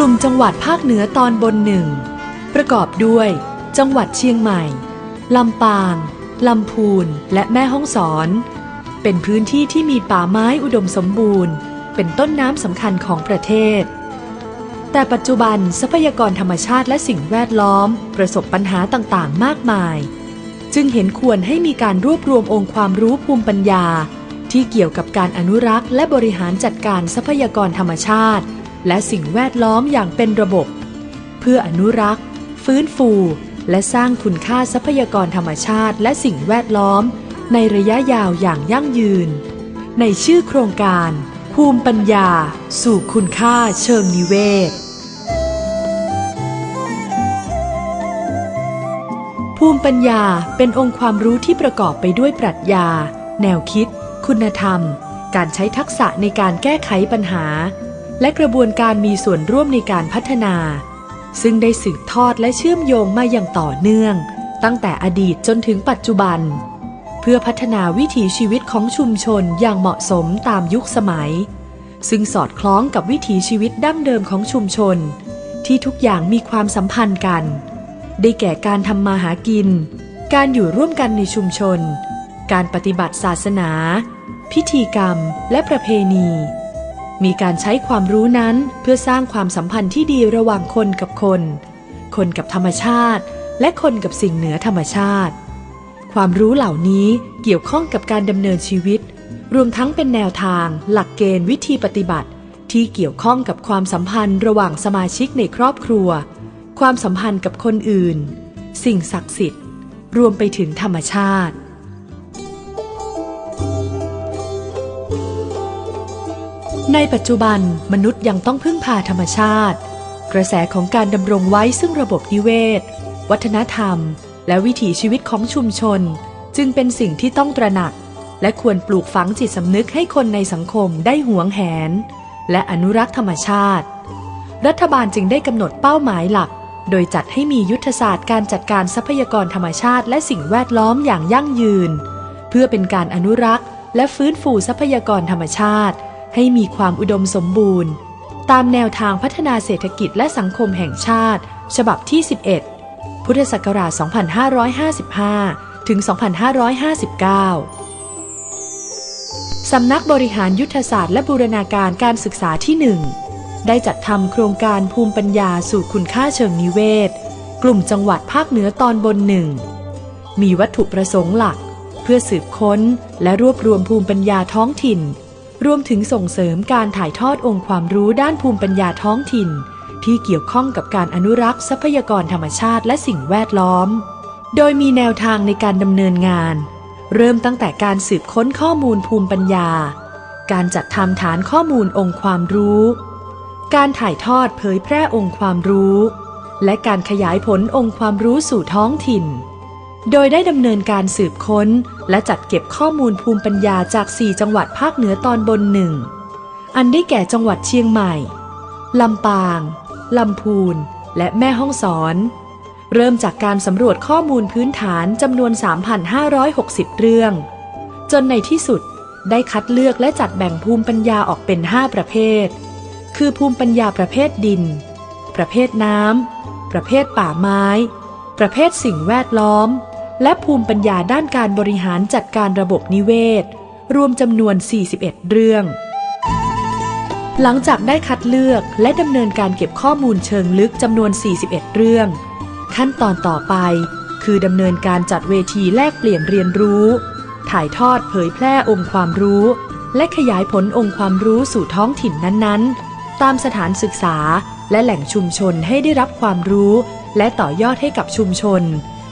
ลุ่มจังหวัดภาคเหนือตอนบนหนึ่งประกอบด้วย จังหวัดเชียงใหม่ ลำปาง ลำพูน และแม่ฮ่องสอน เป็นพื้นที่ที่มีป่าไม้อุดมสมบูรณ์ เป็นต้นน้ำสำคัญของประเทศ แต่ปัจจุบันทรัพยากรธรรมชาติและสิ่งแวดล้อม ประสบปัญหาต่างๆ มากมาย จึงเห็นควรให้มีการรวบรวมองค์ความรู้ภูมิปัญญา ที่เกี่ยวกับการอนุรักษ์ และบริหารจัดการทรัพยากรธรรมชาติ และสิ่งแวดล้อมอย่างเป็นระบบ เพื่ออนุรักษ์ ฟื้นฟู และสร้างคุณค่าทรัพยากรธรรมชาติ และสิ่งแวดล้อม ในระยะยาวอย่างยั่งยืน ในชื่อโครงการ ภูมิปัญญา สู่คุณค่าเชิงนิเวศ ภูมิปัญญาเป็นองค์ความรู้ที่ประกอบไปด้วยปรัชญา แนวคิด คุณธรรม การใช้ทักษะในการแก้ไขปัญหา และกระบวนการมีส่วนร่วมในการพัฒนา ซึ่งได้สืบทอดและเชื่อมโยงมาอย่างต่อเนื่อง ตั้งแต่อดีตจนถึงปัจจุบัน เพื่อพัฒนาวิถีชีวิตของชุมชนอย่างเหมาะสมตามยุคสมัย ซึ่งสอดคล้องกับวิถีชีวิตดั้งเดิมของชุมชน ที่ทุกอย่างมีความสัมพันธ์กัน ได้แก่การทำมาหากิน การอยู่ร่วมกันในชุมชน การปฏิบัติศาสนา พิธีกรรม และประเพณี มีการใช้ความรู้นั้นเพื่อสร้างความสัมพันธ์ที่ดีระหว่างคนกับคน คนกับธรรมชาติ และคนกับสิ่งเหนือธรรมชาติ ความรู้เหล่านี้เกี่ยวข้องกับการดำเนินชีวิต รวมทั้งเป็นแนวทาง หลักเกณฑ์วิธีปฏิบัติ ที่เกี่ยวข้องกับความสัมพันธ์ระหว่างสมาชิกในครอบครัว ความสัมพันธ์กับคนอื่น สิ่งศักดิ์สิทธิ์ รวมไปถึงธรรมชาติ ในปัจจุบันมนุษย์ยังต้องพึ่งพาธรรมชาติ กระแสของการดำรงไว้ซึ่งระบบนิเวศ วัฒนธรรม และวิถีชีวิตของชุมชน จึงเป็นสิ่งที่ต้องตระหนัก และควรปลูกฝังจิตสำนึกให้คนในสังคมได้หวงแหน และอนุรักษ์ธรรมชาติ รัฐบาลจึงได้กำหนดเป้าหมายหลัก โดยจัดให้มียุทธศาสตร์การจัดการทรัพยากรธรรมชาติ และสิ่งแวดล้อมอย่างยั่งยืน เพื่อเป็นการอนุรักษ์ และฟื้นฟูทรัพยากรธรรมชาติ ให้มีความอุดมสมบูรณ์ ตามแนวทางพัฒนาเศรษฐกิจและสังคมแห่งชาติ ฉบับที่ 11 พุทธศักราช 2555 ถึง 2559 สำนักบริหารยุทธศาสตร์และบูรณาการการศึกษาที่ 1 ได้จัดทำโครงการภูมิปัญญาสู่คุณค่าเชิงนิเวศ กลุ่มจังหวัดภาคเหนือตอนบนหนึ่ง มีวัตถุประสงค์หลัก เพื่อสืบค้นและรวบรวมภูมิปัญญาท้องถิ่น รวมถึงส่งเสริมการถ่ายทอดองค์ความรู้ด้านภูมิปัญญาท้องถิ่น ที่เกี่ยวข้องกับการอนุรักษ์ทรัพยากรธรรมชาติและสิ่งแวดล้อม โดยมีแนวทางในการดำเนินงาน เริ่มตั้งแต่การสืบค้นข้อมูลภูมิปัญญา การจัดทำฐานข้อมูลองค์ความรู้ การถ่ายทอดเผยแพร่องค์ความรู้ และการขยายผลองค์ความรู้สู่ท้องถิ่น โดยได้ดำเนินการสืบค้น และจัดเก็บข้อมูลภูมิปัญญาจาก 4 จังหวัดภาคเหนือตอนบนหนึ่ง อันได้แก่จังหวัดเชียงใหม่ ลำปาง ลำพูน และแม่ฮ่องสอน เริ่มจากการสำรวจข้อมูลพื้นฐานจำนวน 3,560 เรื่อง จนในที่สุดได้คัดเลือกและจัดแบ่งภูมิปัญญาออกเป็น 5 ประเภท คือภูมิปัญญาประเภทดิน ประเภทน้ำ ประเภทป่าไม้ ประเภทสิ่งแวดล้อม และภูมิปัญญาด้านการบริหารจัดการระบบนิเวศ รวมจำนวน 41 เรื่อง หลังจากได้คัดเลือกและดำเนินการเก็บข้อมูลเชิงลึกจำนวน 41 เรื่อง ขั้นตอนต่อไป คือดำเนินการจัดเวทีแลกเปลี่ยนเรียนรู้ ถ่ายทอดเผยแพร่องค์ความรู้ และขยายผลองค์ความรู้สู่ท้องถิ่นนั้นๆ ตามสถานศึกษาและแหล่งชุมชนให้ได้รับความรู้ และต่อยอดให้กับชุมชน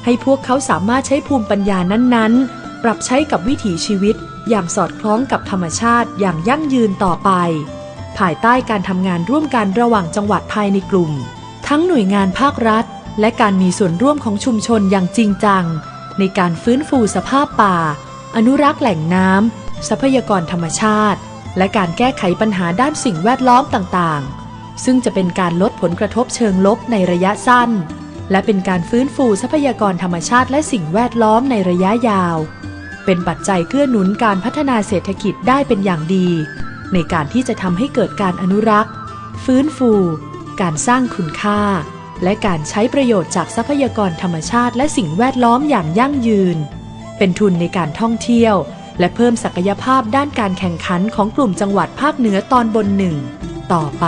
ให้พวกเขาสามารถใช้ภูมิปัญญานั้นๆ ปรับใช้กับวิถีชีวิต อย่างสอดคล้องกับธรรมชาติอย่างยั่งยืนต่อไป ภายใต้การทำงานร่วมกันระหว่างจังหวัดภายในกลุ่ม ทั้งหน่วยงานภาครัฐ และการมีส่วนร่วมของชุมชนอย่างจริงจัง ในการฟื้นฟูสภาพป่า อนุรักษ์แหล่งน้ำทรัพยากรธรรมชาติ และการแก้ไขปัญหาด้านสิ่งแวดล้อมต่างๆ ซึ่งจะเป็นการลดผลกระทบเชิงลบในระยะสั้น และเป็นการฟื้นฟูทรัพยากรธรรมชาติและสิ่งแวดล้อมในระยะยาว เป็นปัจจัยเกื้อหนุนการพัฒนาเศรษฐกิจได้เป็นอย่างดี ในการที่จะทำให้เกิดการอนุรักษ์ ฟื้นฟู การสร้างคุณค่า และการใช้ประโยชน์จากทรัพยากรธรรมชาติและสิ่งแวดล้อมอย่างยั่งยืน เป็นทุนในการท่องเที่ยว และเพิ่มศักยภาพด้านการแข่งขันของกลุ่มจังหวัดภาคเหนือตอนบนหนึ่งต่อไป